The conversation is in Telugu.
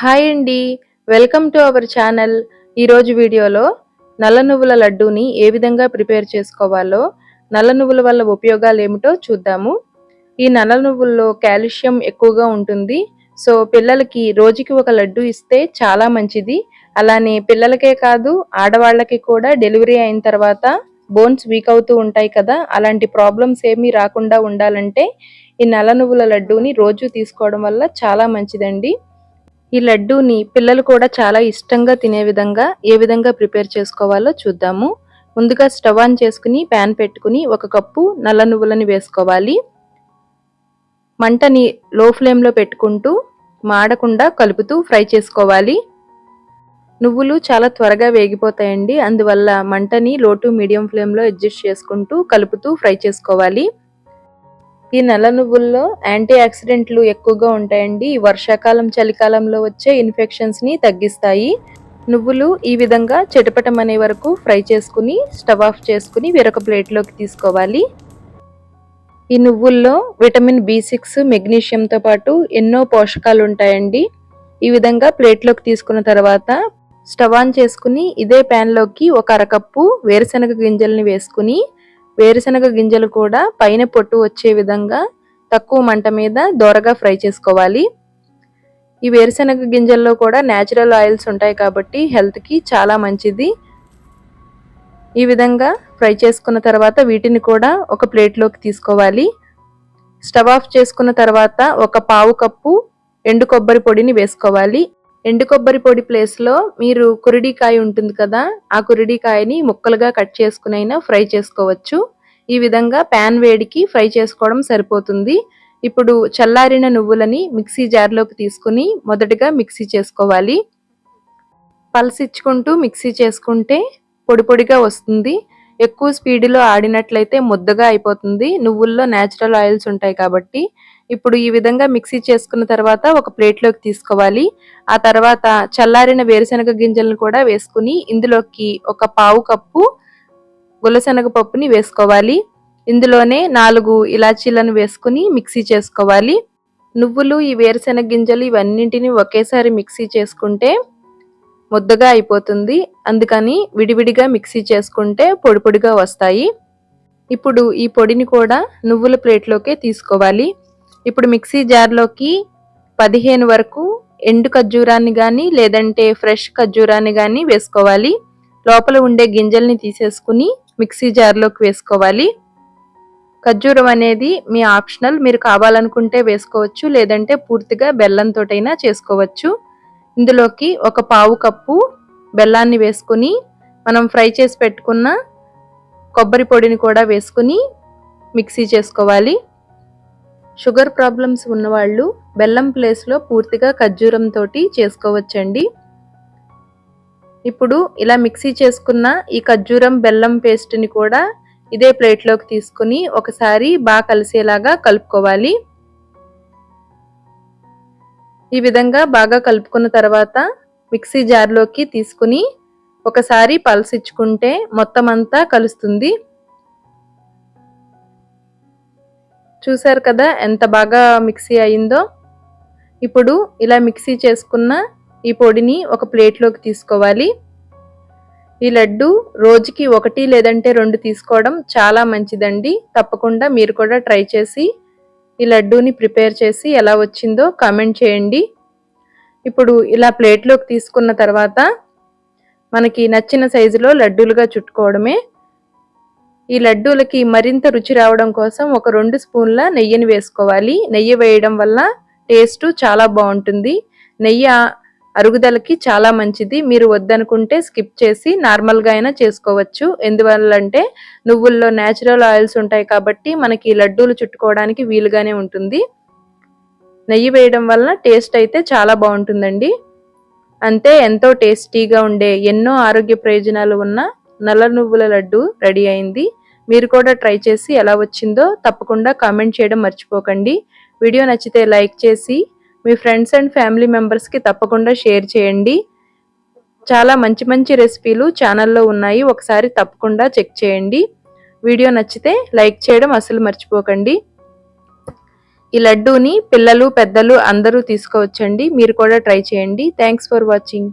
హాయ్ అండి. Welcome to our channel. ఈరోజు వీడియోలో నల్ల నువ్వుల లడ్డూని ఏ విధంగా ప్రిపేర్ చేసుకోవాలో నల్ల నువ్వుల వల్ల ఉపయోగాలు ఏమిటో చూద్దాము. ఈ నల్ల నువ్వుల్లో కాల్షియం ఎక్కువగా ఉంటుంది. సో పిల్లలకి రోజుకి ఒక లడ్డు ఇస్తే చాలా మంచిది. అలానే పిల్లలకే కాదు ఆడవాళ్ళకి కూడా డెలివరీ అయిన తర్వాత బోన్స్ వీక్ అవుతూ ఉంటాయి కదా అలాంటి ప్రాబ్లమ్స్ ఏమీ రాకుండా ఉండాలంటే ఈ నల్ల నువ్వుల లడ్డూని రోజు తీసుకోవడం వల్ల చాలా మంచిదండి. ఈ లడ్డూని పిల్లలు కూడా చాలా ఇష్టంగా తినే విధంగా ఏ విధంగా ప్రిపేర్ చేసుకోవాలో చూద్దాము. ముందుగా స్టవ్ ఆన్ చేసుకుని ప్యాన్ పెట్టుకుని ఒక కప్పు నల్ల నువ్వులని వేసుకోవాలి. మంటని లో ఫ్లేమ్లో పెట్టుకుంటూ మాడకుండా కలుపుతూ ఫ్రై చేసుకోవాలి. నువ్వులు చాలా త్వరగా వేగిపోతాయండి అందువల్ల మంటని లో టు మీడియం ఫ్లేమ్లో అడ్జస్ట్ చేసుకుంటూ కలుపుతూ ఫ్రై చేసుకోవాలి. ఈ నల్ల నువ్వుల్లో యాంటీ ఆక్సిడెంట్లు ఎక్కువగా ఉంటాయండి. వర్షాకాలం చలికాలంలో వచ్చే ఇన్ఫెక్షన్స్ని తగ్గిస్తాయి. నువ్వులు ఈ విధంగా చెటపటమనే వరకు ఫ్రై చేసుకుని స్టవ్ ఆఫ్ చేసుకుని వేరొక ప్లేట్లోకి తీసుకోవాలి. ఈ నువ్వుల్లో విటమిన్ బి సిక్స్ మెగ్నీషియంతో పాటు ఎన్నో పోషకాలు ఉంటాయండి. ఈ విధంగా ప్లేట్లోకి తీసుకున్న తర్వాత స్టవ్ ఆన్ చేసుకుని ఇదే ప్యాన్లోకి ఒక అరకప్పు వేరుశనగ గింజల్ని వేసుకుని వేరుశనగ గింజలు కూడా పైన పొట్టు వచ్చే విధంగా తక్కువ మంట మీద దోరగా ఫ్రై చేసుకోవాలి. ఈ వేరుశనగ గింజల్లో కూడా న్యాచురల్ ఆయిల్స్ ఉంటాయి కాబట్టి హెల్త్కి చాలా మంచిది. ఈ విధంగా ఫ్రై చేసుకున్న తర్వాత వీటిని కూడా ఒక ప్లేట్లోకి తీసుకోవాలి. స్టవ్ ఆఫ్ చేసుకున్న తర్వాత ఒక పావు కప్పు ఎండు కొబ్బరి పొడిని వేసుకోవాలి. ఎండు కొబ్బరి పొడి ప్లేస్లో మీరు కురిడికాయ ఉంటుంది కదా ఆ కురిడికాయని ముక్కలుగా కట్ చేసుకునైనా ఫ్రై చేసుకోవచ్చు. ఈ విధంగా ప్యాన్ వేడికి ఫ్రై చేసుకోవడం సరిపోతుంది. ఇప్పుడు చల్లారిన నువ్వులని మిక్సీ జార్లోకి తీసుకుని మొదటగా మిక్సీ చేసుకోవాలి. పలసిచ్చుకుంటూ మిక్సీ చేసుకుంటే పొడి పొడిగా వస్తుంది. ఎక్కువ స్పీడ్లో ఆడినట్లయితే ముద్దగా అయిపోతుంది. నువ్వుల్లో న్యాచురల్ ఆయిల్స్ ఉంటాయి కాబట్టి ఇప్పుడు ఈ విధంగా మిక్సీ చేసుకున్న తర్వాత ఒక ప్లేట్లోకి తీసుకోవాలి. ఆ తర్వాత చల్లారిన వేరుశనగ గింజలను కూడా వేసుకుని ఇందులోకి ఒక పావు కప్పు గులశనగ పప్పుని వేసుకోవాలి. ఇందులోనే నాలుగు ఇలాచీలను వేసుకుని మిక్సీ చేసుకోవాలి. నువ్వులు ఈ వేరుశెనగ గింజలు ఇవన్నింటిని ఒకేసారి మిక్సీ చేసుకుంటే ముద్దగా అయిపోతుంది. అందుకని విడివిడిగా మిక్సీ చేసుకుంటే పొడి పొడిగా వస్తాయి. ఇప్పుడు ఈ పొడిని కూడా నువ్వుల ప్లేట్లోకే తీసుకోవాలి. ఇప్పుడు మిక్సీ జార్లోకి పదిహేను వరకు ఎండు ఖర్జూరాన్ని కానీ లేదంటే ఫ్రెష్ ఖర్జూరాన్ని కానీ వేసుకోవాలి. లోపల ఉండే గింజల్ని తీసేసుకుని మిక్సీ జార్లోకి వేసుకోవాలి. ఖర్జూరం అనేది మీ ఆప్షనల్. మీరు కావాలనుకుంటే వేసుకోవచ్చు లేదంటే పూర్తిగా బెల్లంతోటైనా చేసుకోవచ్చు. ఇందులోకి ఒక పావు కప్పు బెల్లాన్ని వేసుకుని మనం ఫ్రై చేసి పెట్టుకున్న కొబ్బరి పొడిని కూడా వేసుకుని మిక్సీ చేసుకోవాలి. షుగర్ ప్రాబ్లమ్స్ ఉన్నవాళ్ళు బెల్లం ప్లేస్లో పూర్తిగా ఖర్జూరంతో చేసుకోవచ్చండి. ఇప్పుడు ఇలా మిక్సీ చేసుకున్న ఈ ఖర్జూరం బెల్లం పేస్ట్ని కూడా ఇదే ప్లేట్లోకి తీసుకుని ఒకసారి బాగా కలిసేలాగా కలుపుకోవాలి. ఈ విధంగా బాగా కలుపుకున్న తర్వాత మిక్సీ జార్లోకి తీసుకుని ఒకసారి పల్సిచ్చుకుంటే మొత్తం అంతా కలుస్తుంది. చూసారు కదా ఎంత బాగా మిక్సీ అయిందో? ఇప్పుడు ఇలా మిక్సీ చేసుకున్న ఈ పొడిని ఒక ప్లేట్లోకి తీసుకోవాలి. ఈ లడ్డు రోజుకి ఒకటి లేదంటే రెండు తీసుకోవడం చాలా మంచిదండి. తప్పకుండా మీరు కూడా ట్రై చేసి ఈ లడ్డూని ప్రిపేర్ చేసి ఎలా వచ్చిందో కామెంట్ చేయండి. ఇప్పుడు ఇలా ప్లేట్లోకి తీసుకున్న తర్వాత మనకి నచ్చిన సైజులో లడ్డూలుగా చుట్టుకోవడమే. ఈ లడ్డూలకి మరింత రుచి రావడం కోసం ఒక రెండు స్పూన్ల నెయ్యిని వేసుకోవాలి. నెయ్యి వేయడం వల్ల టేస్ట్ చాలా బాగుంటుంది. నెయ్యి అరుగుదలకి చాలా మంచిది. మీరు వద్దనుకుంటే స్కిప్ చేసి నార్మల్గా అయినా చేసుకోవచ్చు. ఎందువల్లంటే నువ్వుల్లో న్యాచురల్ ఆయిల్స్ ఉంటాయి కాబట్టి మనకి లడ్డూలు చుట్టుకోవడానికి వీలుగానే ఉంటుంది. నెయ్యి వేయడం వల్ల టేస్ట్ అయితే చాలా బాగుంటుందండి. అంతే ఎంతో టేస్టీగా ఉండే ఎన్నో ఆరోగ్య ప్రయోజనాలు ఉన్న నల్ల నువ్వుల లడ్డు రెడీ అయింది. మీరు కూడా ట్రై చేసి ఎలా వచ్చిందో తప్పకుండా కామెంట్ చేయడం మర్చిపోకండి. వీడియో నచ్చితే లైక్ చేసి మీ ఫ్రెండ్స్ అండ్ ఫ్యామిలీ మెంబర్స్కి తప్పకుండా షేర్ చేయండి. చాలా మంచి మంచి రెసిపీలు ఛానల్లో ఉన్నాయి. ఒకసారి తప్పకుండా చెక్ చేయండి. వీడియో నచ్చితే లైక్ చేయడం అసలు మర్చిపోకండి. ఈ లడ్డూని పిల్లలు పెద్దలు అందరూ తీసుకోవచ్చండి. మీరు కూడా ట్రై చేయండి. Thanks for watching.